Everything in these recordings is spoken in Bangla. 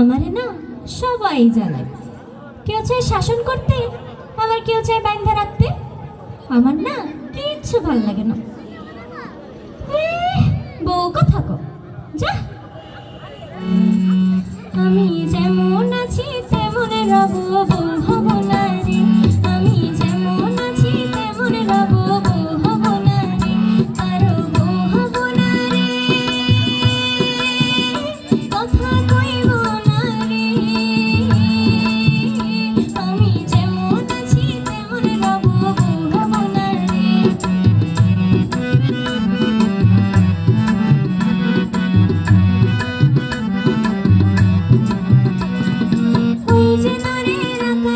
আমারে না সবাই জ্বালায় কেউ চায় শাসন করতে, আবার কেউ চায় বাইন্ধা রাখতে। আমার না কিচ্ছু ভালো লাগে না। বউকে থাকো যা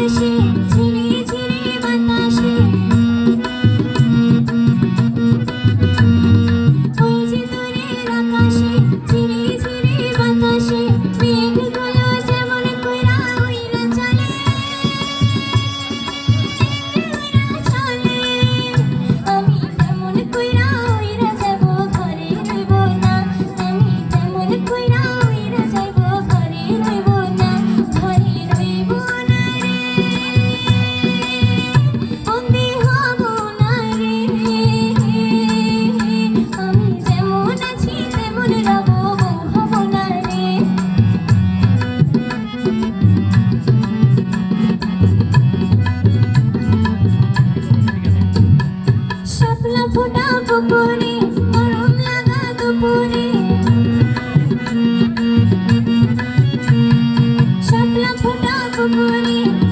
i wishing Thank you.